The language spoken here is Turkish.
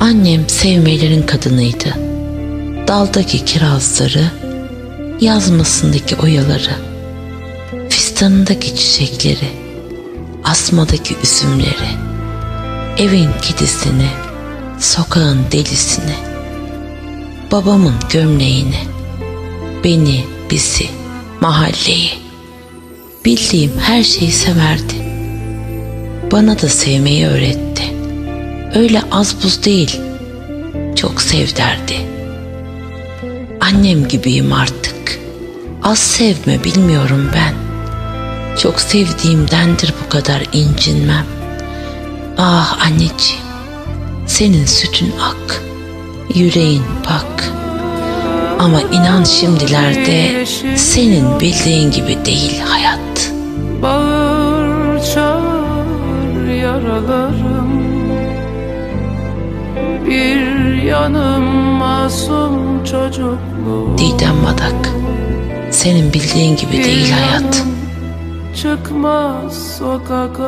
Annem sevmelerin kadınıydı. Daldaki kirazları, yazmasındaki oyaları, fistanındaki çiçekleri, asmadaki üzümleri, evin kedisini, sokağın delisini, babamın gömleğini, beni, bizi, mahalleyi, bildiğim her şeyi severdi. Bana da sevmeyi öğretti. Öyle az buz değil, çok sev derdi. Annem gibiyim artık. Az sevme bilmiyorum ben. Çok sevdiğimdendir bu kadar incinmem. Ah anneciğim, senin sütün ak, yüreğin pak. Ama inan şimdilerde senin bildiğin gibi değil hayat. Bağır çağır yaralarım yanım masum çocukluğum Didem Madak, senin bildiğin gibi Bir değil hayat. Çıkmaz sokak